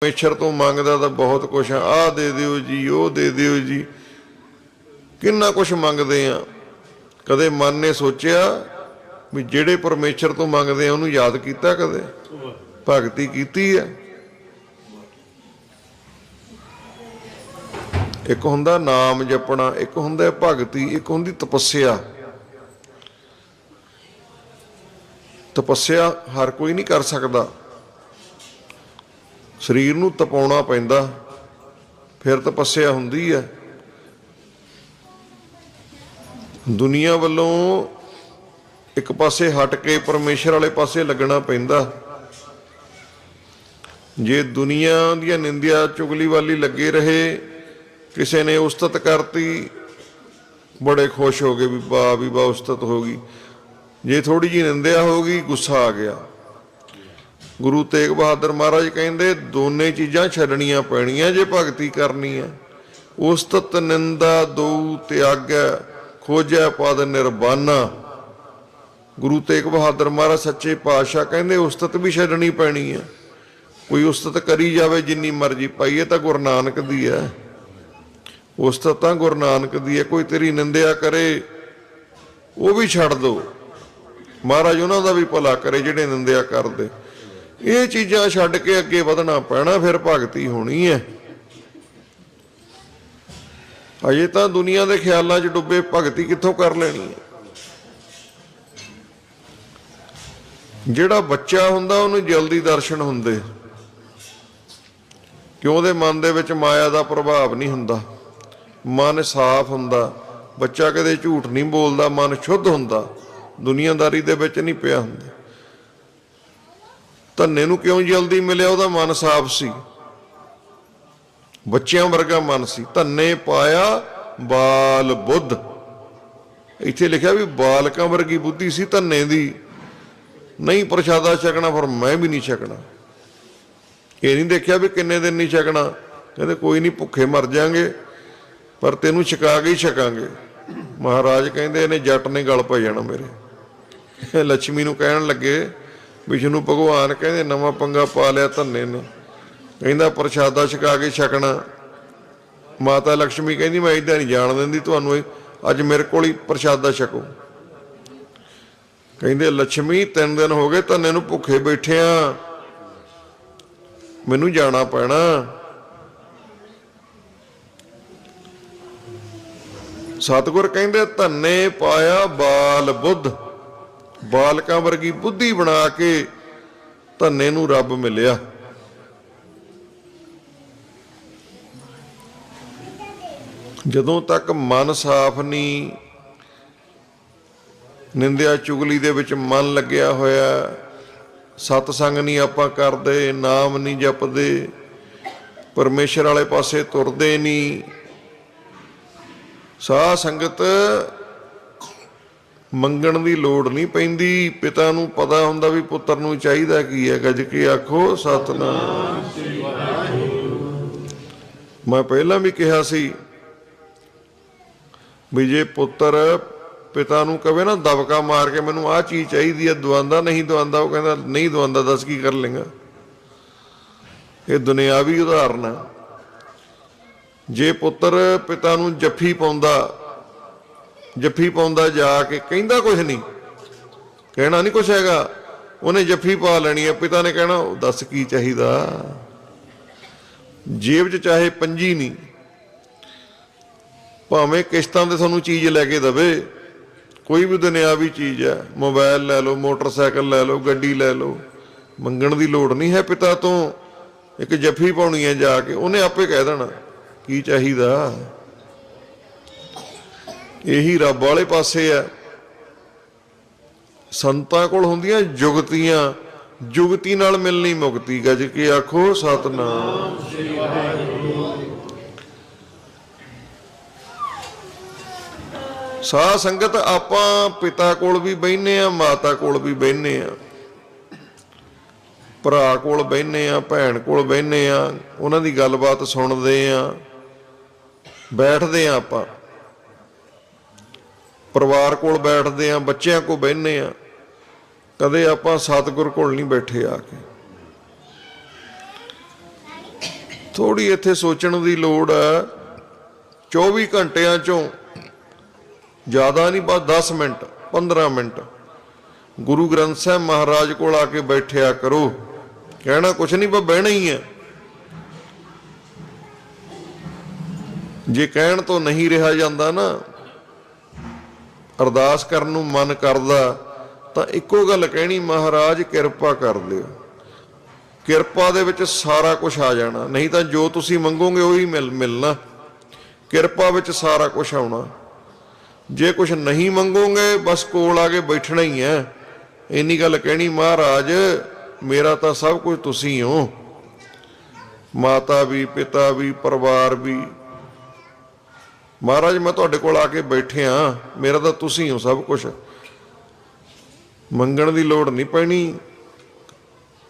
ਪਰਮੇਸ਼ਰ ਤੋਂ ਮੰਗਦਾ ਤਾਂ ਬਹੁਤ ਕੁਛ ਆ। ਆਹ ਦੇ ਦਿਓ ਜੀ, ਉਹ ਦੇ ਦਿਓ ਜੀ। ਕਿੰਨਾ ਕੁਛ ਮੰਗਦੇ ਆ। ਕਦੇ ਮਨ ਨੇ ਸੋਚਿਆ ਵੀ ਜਿਹੜੇ ਪਰਮੇਸ਼ਰ ਤੋਂ ਮੰਗਦੇ ਆ, ਉਹਨੂੰ ਯਾਦ ਕੀਤਾ ਕਦੇ? ਭਗਤੀ ਕੀਤੀ ਹੈ ਇੱਕ ਹੁੰਦਾ ਨਾਮ ਜਪਣਾ, ਇੱਕ ਹੁੰਦਾ ਭਗਤੀ, ਇੱਕ ਹੁੰਦੀ ਤਪੱਸਿਆ। ਤਪੱਸਿਆ ਹਰ ਕੋਈ ਨਹੀਂ ਕਰ ਸਕਦਾ। ਸਰੀਰ ਨੂੰ ਤਪਾਉਣਾ ਪੈਂਦਾ, ਫਿਰ ਤਪੱਸਿਆ ਹੁੰਦੀ ਹੈ ਦੁਨੀਆ ਵੱਲੋਂ ਇੱਕ ਪਾਸੇ ਹਟ ਕੇ ਪਰਮੇਸ਼ਰ ਵਾਲੇ ਪਾਸੇ ਲੱਗਣਾ ਪੈਂਦਾ। ਜੇ ਦੁਨੀਆ ਦੀਆਂ ਨਿੰਦਿਆ ਚੁਗਲੀ ਵਾਲੀ ਲੱਗੇ ਰਹੇ, ਕਿਸੇ ਨੇ ਉਸਤਤ ਕਰਤੀ, ਬੜੇ ਖੁਸ਼ ਹੋ ਗਏ ਵੀ ਵਾਹ ਵੀ ਵਾਹ ਉਸਤਤ ਹੋ ਗਈ। ਜੇ ਥੋੜੀ ਜੀ ਨਿੰਦਿਆ ਹੋ ਗਈ, ਗੁੱਸਾ ਆ ਗਿਆ। ਗੁਰੂ ਤੇਗ ਬਹਾਦਰ ਮਹਾਰਾਜ ਕਹਿੰਦੇ, ਦੋਨੇ ਚੀਜ਼ਾਂ ਛੱਡਣੀਆਂ ਪੈਣੀਆਂ ਜੇ ਭਗਤੀ ਕਰਨੀ ਹੈ ਉਸਤਤ ਨਿੰਦਾ ਦੋ ਤਿਆਗੈ, ਖੋਜੈ ਪਦ ਨਿਰਵਾਨਾ ਗੁਰੂ ਤੇਗ ਬਹਾਦਰ ਮਹਾਰਾਜ ਸੱਚੇ ਪਾਤਸ਼ਾਹ ਕਹਿੰਦੇ, ਉਸਤਤ ਵੀ ਛੱਡਣੀ ਪੈਣੀ ਹੈ ਕੋਈ ਉਸਤਤ ਕਰੀ ਜਾਵੇ ਜਿੰਨੀ ਮਰਜ਼ੀ ਪਾਈਏ ਤਾਂ ਗੁਰੂ ਨਾਨਕ ਦੀ ਹੈ। ਉਸਤਤ ਤਾਂ ਗੁਰੂ ਨਾਨਕ ਦੀ ਹੈ, ਕੋਈ ਤੇਰੀ ਨਿੰਦਿਆ ਕਰੇ, ਉਹ ਵੀ ਛੱਡ ਦੋ। ਮਹਾਰਾਜ ਉਹਨਾਂ ਦਾ ਵੀ ਭਲਾ ਕਰੇ ਜਿਹੜੇ ਨਿੰਦਿਆ ਕਰਦੇ। ਇਹ ਚੀਜ਼ਾਂ ਛੱਡ ਕੇ ਅੱਗੇ ਵਧਣਾ ਪੈਣਾ, ਫਿਰ ਭਗਤੀ ਹੋਣੀ ਹੈ। ਅਜੇ ਤਾਂ ਦੁਨੀਆ ਦੇ ਖਿਆਲਾਂ 'ਚ ਡੁੱਬੇ ਭਗਤੀ ਕਿੱਥੋਂ ਕਰ ਲੈਣੀ ਹੈ? ਜਿਹੜਾ ਬੱਚਾ ਹੁੰਦਾ, ਉਹਨੂੰ ਜਲਦੀ ਦਰਸ਼ਨ ਹੁੰਦੇ। ਕਿਉਂ ਉਹਦੇ ਮਨ ਦੇ ਵਿੱਚ ਮਾਇਆ ਦਾ ਪ੍ਰਭਾਵ ਨਹੀਂ ਹੁੰਦਾ? ਮਨ ਸਾਫ਼ ਹੁੰਦਾ। ਬੱਚਾ ਕਦੇ ਝੂਠ ਨਹੀਂ ਬੋਲਦਾ, ਮਨ ਸ਼ੁੱਧ ਹੁੰਦਾ। ਦੁਨੀਆਦਾਰੀ ਦੇ ਵਿੱਚ ਨਹੀਂ ਪਿਆ ਹੁੰਦਾ। ਧੰਨੇ ਨੂੰ ਕਿਉਂ ਜਲਦੀ ਮਿਲਿਆ? ਉਹਦਾ ਮਨ ਸਾਫ਼ ਸੀ। ਬੱਚਿਆਂ ਵਰਗਾ ਮਨ ਸੀ। ਧੰਨੇ ਪਾਇਆ ਬਾਲ ਬੁੱਧ। ਇੱਥੇ ਲਿਖਿਆ ਵੀ ਬਾਲਕਾਂ ਵਰਗੀ ਬੁੱਧੀ ਸੀ ਧੰਨੇ ਦੀ। ਨਹੀਂ ਪ੍ਰਸ਼ਾਦਾ ਛਕਣਾ, ਫਿਰ ਮੈਂ ਵੀ ਨਹੀਂ ਛਕਣਾ। ਇਹ ਨਹੀਂ ਦੇਖਿਆ ਵੀ ਕਿੰਨੇ ਦਿਨ ਨਹੀਂ ਛਕਣਾ। ਕਹਿੰਦੇ ਕੋਈ ਨਹੀਂ, ਭੁੱਖੇ ਮਰ ਜਾਾਂਗੇ। ਪਰ ਤੈਨੂੰ ਛਕਾ ਕੇ ਹੀ ਛਕਾਂਗੇ। ਮਹਾਰਾਜ ਕਹਿੰਦੇ ਇਹਨੇ ਜੱਟ ਨੇ ਗਲ ਪੈ ਜਾਣਾ ਮੇਰੇ। ਲక్ష్ਮੀ ਨੂੰ ਕਹਿਣ ਲੱਗੇ ਵਿਸ਼ਨੂੰ ਭਗਵਾਨ ਕਹਿੰਦੇ, ਨਵਾਂ ਪੰਗਾ ਪਾ ਲਿਆ ਧੰਨੇ ਨੇ। ਕਹਿੰਦਾ, ਪ੍ਰਸ਼ਾਦਾ ਛਕਾ ਕੇ ਛਕਣਾ। ਮਾਤਾ ਲక్ష్ਮੀ ਕਹਿੰਦੀ, ਮੈਂ ਇਦਾਂ ਨਹੀਂ ਜਾਣ ਦਿੰਦੀ, ਤੁਹਾਨੂੰ ਅੱਜ ਮੇਰੇ ਕੋਲ ਹੀ ਪ੍ਰਸ਼ਾਦਾ ਛਕੋ। ਕਹਿੰਦੇ ਲక్ష్ਮੀ ਤਿੰਨ ਦਿਨ ਹੋ ਗਏ ਧੰਨੇ ਨੂੰ ਭੁੱਖੇ ਬੈਠਿਆ ਮੈਨੂੰ ਜਾਣਾ ਪੈਣਾ। ਸਤਗੁਰ ਕਹਿੰਦੇ, ਧੰਨੇ ਪਾਇਆ ਬਾਲ ਬੁੱਧ। ਬਾਲਕਾਂ ਵਰਗੀ ਬੁੱਧੀ ਬਣਾ ਕੇ ਧੰਨੇ ਨੂੰ ਰੱਬ ਮਿਲਿਆ। ਜਦੋਂ ਤੱਕ ਮਨ ਸਾਫ਼ ਨਹੀਂ ਨਿੰਦਿਆ ਚੁਗਲੀ ਦੇ ਵਿੱਚ ਮਨ ਲੱਗਿਆ ਹੋਇਆ ਸਤ ਸੰਗ ਨਹੀਂ ਆਪਾਂ ਕਰਦੇ, ਨਾਮ ਨਹੀਂ ਜਪਦੇ, ਪਰਮੇਸ਼ਰ ਵਾਲੇ ਪਾਸੇ ਤੁਰਦੇ ਨਹੀਂ ਸਾਧ ਸੰਗਤ ਮੰਗਣ ਦੀ ਲੋੜ ਨਹੀਂ ਪੈਂਦੀ। ਪਿਤਾ ਨੂੰ ਪਤਾ ਹੁੰਦਾ ਵੀ ਪੁੱਤਰ ਨੂੰ ਚਾਹੀਦਾ ਕੀ ਹੈ। ਗੱਜ ਕੇ ਆਖੋ, ਸਤਨਾਮ। ਮੈਂ ਪਹਿਲਾਂ ਵੀ ਕਿਹਾ ਸੀ ਵੀ ਜੇ ਪੁੱਤਰ ਪਿਤਾ ਨੂੰ ਕਵੇ ਨਾ, ਦਬਕਾ ਮਾਰ ਕੇ ਮੈਨੂੰ ਆਹ ਚੀਜ਼ ਚਾਹੀਦੀ ਹੈ, ਦਵਾਂਦਾ ਨਹੀਂ ਦਵਾਂਦਾ, ਉਹ ਕਹਿੰਦਾ, ਨਹੀਂ ਦਵਾਂਦਾ, ਦੱਸ ਕੀ ਕਰ ਲੇਗਾ ਇਹ ਦੁਨਿਆਵੀ ਉਦਾਹਰਨ ਹੈ। ਜੇ ਪੁੱਤਰ ਪਿਤਾ ਨੂੰ ਜੱਫੀ ਪਾਉਂਦਾ ਜੱਫੀ ਪਾਉਂਦਾ ਜਾ ਕੇ ਕਹਿੰਦਾ ਕੁਝ ਨਹੀਂ। ਕਹਿਣਾ ਨਹੀਂ ਕੁਝ ਹੈਗਾ। ਉਹਨੇ ਜੱਫੀ ਪਾ ਲੈਣੀ ਹੈ। ਪਿਤਾ ਨੇ ਕਹਿਣਾ, "ਉਹ ਦੱਸ ਕੀ ਚਾਹੀਦਾ? ਜੇਬ 'ਚ ਚਾਹੇ ਪੰਜੀ ਨਹੀਂ। ਭਾਵੇਂ ਕਿਸ਼ਤਾਂ ਤੇ ਤੁਹਾਨੂੰ ਚੀਜ਼ ਲੈ ਕੇ ਦਵੇ। ਕੋਈ ਵੀ ਦੁਨਿਆਵੀ ਚੀਜ਼ ਹੈ। ਮੋਬਾਈਲ ਲੈ ਲਓ, ਮੋਟਰਸਾਈਕਲ ਲੈ ਲਓ, ਗੱਡੀ ਲੈ ਲਓ। ਮੰਗਣ ਦੀ ਲੋੜ ਨਹੀਂ ਹੈ ਪਿਤਾ ਤੋਂ। ਇੱਕ ਜੱਫੀ ਪਾਉਣੀ ਹੈ ਜਾ ਕੇ। ਉਹਨੇ ਆਪੇ ਕਹਿ ਦੇਣਾ, ਕੀ ਚਾਹੀਦਾ? ਇਹੀ ਰੱਬ ਵਾਲੇ ਪਾਸੇ ਆ ਸੰਤਾਂ ਕੋਲ ਹੁੰਦੀਆਂ ਜੁਗਤੀਆਂ, ਜੁਗਤੀ ਨਾਲ ਮਿਲਣੀ ਮੁਕਤੀ। ਗੱਜ ਕੇ ਆਖੋ, ਸਤਨਾਮ। ਸਾਧ ਸੰਗਤ, ਆਪਾਂ ਪਿਤਾ ਕੋਲ ਵੀ ਬੈਠਨੇ ਆ ਮਾਤਾ ਕੋਲ ਵੀ ਬੈਠਨੇ ਆ ਭਰਾ ਕੋਲ ਬੈਠਨੇ ਆ ਭੈਣ ਕੋਲ ਬੈਠਨੇ ਆ ਉਹਨਾਂ ਦੀ ਗੱਲਬਾਤ ਸੁਣਦੇ ਆ ਬੈਠਦੇ ਆ ਆਪਾਂ। ਪਰਿਵਾਰ ਕੋਲ ਬੈਠਦੇ ਆ, ਬੱਚਿਆਂ ਕੋਲ ਬੈਠਨੇ ਆ। ਕਦੇ ਆਪਾਂ ਸਤਿਗੁਰ ਕੋਲ ਨਹੀਂ ਬੈਠੇ ਆ ਕੇ। ਥੋੜੀ ਇੱਥੇ ਸੋਚਣ ਦੀ ਲੋੜ ਹੈ 24 ਘੰਟਿਆਂ ਚੋਂ ਜ਼ਿਆਦਾ ਨਹੀਂ, ਬਸ 10 ਮਿੰਟ 15 ਮਿੰਟ। ਗੁਰੂ ਗ੍ਰੰਥ ਸਾਹਿਬ ਮਹਾਰਾਜ ਕੋਲ ਆ ਕੇ ਬੈਠਿਆ ਕਰੋ। ਕਹਿਣਾ ਕੁਛ ਨਹੀਂ, ਬਸ ਬਹਿਣਾ ਹੀ ਹੈ ਜੇ ਕਹਿਣ ਤੋਂ ਨਹੀਂ ਰਿਹਾ ਜਾਂਦਾ ਨਾ ਅਰਦਾਸ ਕਰਨ ਨੂੰ ਮਨ ਕਰਦਾ, ਤਾਂ ਇੱਕੋ ਗੱਲ ਕਹਿਣੀ, ਮਹਾਰਾਜ ਕਿਰਪਾ ਕਰ ਦਿਓ। ਕਿਰਪਾ ਦੇ ਵਿੱਚ ਸਾਰਾ ਕੁਝ ਆ ਜਾਣਾ। ਨਹੀਂ ਤਾਂ ਜੋ ਤੁਸੀਂ ਮੰਗੋਗੇ ਉਹੀ ਮਿਲ, ਮਿਲਣਾ। ਕਿਰਪਾ ਵਿੱਚ ਸਾਰਾ ਕੁਝ ਆਉਣਾ। ਜੇ ਕੁਝ ਨਹੀਂ ਮੰਗੋਗੇ, ਬਸ ਕੋਲ ਆ ਕੇ ਬੈਠਣਾ ਹੀ ਹੈ। ਇੰਨੀ ਗੱਲ ਕਹਿਣੀ, ਮਹਾਰਾਜ, ਮੇਰਾ ਤਾਂ ਸਭ ਕੁਝ ਤੁਸੀਂ ਹੋ। ਮਾਤਾ ਵੀ, ਪਿਤਾ ਵੀ, ਪਰਿਵਾਰ ਵੀ ਮਹਾਰਾਜ, ਮੈਂ ਤੁਹਾਡੇ ਕੋਲ ਆ ਕੇ ਬੈਠਿਆ ਮੇਰਾ ਤਾਂ ਤੁਸੀਂ ਹੋ ਸਭ ਕੁਝ ਮੰਗਣ ਦੀ ਲੋੜ ਨਹੀਂ ਪੈਣੀ।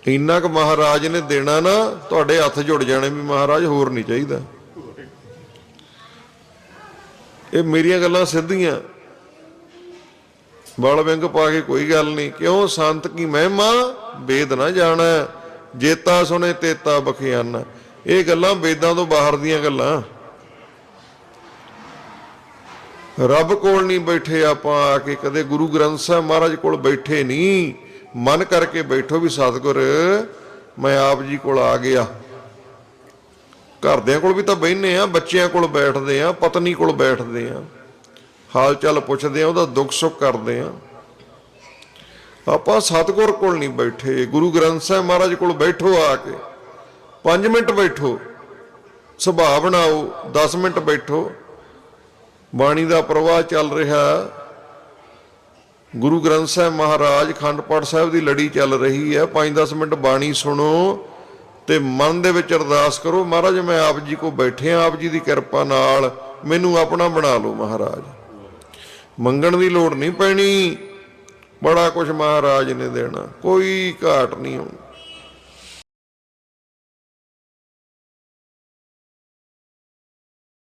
ਇੰਨਾ ਕੁ ਮਹਾਰਾਜ ਨੇ ਦੇਣਾ ਨਾ, ਤੁਹਾਡੇ ਹੱਥ ਜੁੜ ਜਾਣੇ ਵੀ ਮਹਾਰਾਜ, ਹੋਰ ਨਹੀਂ ਚਾਹੀਦਾ। ਇਹ ਮੇਰੀਆਂ ਗੱਲਾਂ ਸਿੱਧੀਆਂ। ਬਾਲ ਵਿੰਗ ਪਾ ਕੇ ਕੋਈ ਗੱਲ ਨਹੀਂ। ਕਿਉਂ? ਸੰਤ ਕੀ ਮਹਿਮਾ? ਵੇਦ ਨਾ ਜਾਣਾ। ਜੇਤਾ ਸੁਣੇ ਤੇਤਾ ਬਖਿਆਨਾ। ਇਹ ਗੱਲਾਂ ਵੇਦਾਂ ਤੋਂ ਬਾਹਰ ਦੀਆਂ ਗੱਲਾਂ। ਰੱਬ ਕੋਲ ਨਹੀਂ ਬੈਠੇ ਆਪਾਂ ਆ ਕੇ ਕਦੇ ਗੁਰੂ ਗ੍ਰੰਥ ਸਾਹਿਬ ਮਹਾਰਾਜ ਕੋਲ ਬੈਠੇ ਨਹੀਂ। ਮਨ ਕਰਕੇ ਬੈਠੋ ਵੀ ਸਤਿਗੁਰ, ਮੈਂ ਆਪ ਜੀ ਕੋਲ ਆ ਗਿਆ। ਘਰਦਿਆਂ ਕੋਲ ਵੀ ਤਾਂ ਬਹਿਨੇ ਆ ਬੱਚਿਆਂ ਕੋਲ ਬੈਠਦੇ ਆ ਪਤਨੀ ਕੋਲ ਬੈਠਦੇ ਆ ਹਾਲ ਚਾਲ ਪੁੱਛਦੇ ਆ ਉਹਦਾ ਦੁੱਖ ਸੁੱਖ ਕਰਦੇ ਆ ਆਪਾਂ ਸਤਿਗੁਰ ਕੋਲ ਨਹੀਂ ਬੈਠੇ, ਗੁਰੂ ਗ੍ਰੰਥ ਸਾਹਿਬ ਮਹਾਰਾਜ ਕੋਲ ਬੈਠੋ ਆ ਕੇ। 5 ਮਿੰਟ ਬੈਠੋ, ਸੁਭਾਅ ਬਣਾਓ 10 ਮਿੰਟ ਬੈਠੋ। ਬਾਣੀ ਦਾ ਪ੍ਰਵਾਹ ਚੱਲ ਰਿਹਾ ਗੁਰੂ ਗ੍ਰੰਥ ਸਾਹਿਬ ਮਹਾਰਾਜ ਖੰਡ ਪਾਠ ਸਾਹਿਬ ਦੀ ਲੜੀ ਚੱਲ ਰਹੀ ਹੈ। 5-10 ਮਿੰਟ ਬਾਣੀ ਸੁਣੋ ਤੇ ਮਨ ਦੇ ਵਿੱਚ ਅਰਦਾਸ ਕਰੋ, ਮਹਾਰਾਜ, ਮੈਂ ਆਪ ਜੀ ਕੋ ਬੈਠਿਆ ਆਪ ਜੀ ਦੀ ਕਿਰਪਾ ਨਾਲ ਮੈਨੂੰ ਆਪਣਾ ਬਣਾ ਲਓ ਮਹਾਰਾਜ। ਮੰਗਣ ਦੀ ਲੋੜ ਨਹੀਂ ਪੈਣੀ। ਬੜਾ ਕੁਝ ਮਹਾਰਾਜ ਨੇ ਦੇਣਾ, ਕੋਈ ਘਾਟ ਨਹੀਂ ਹੋਣੀ।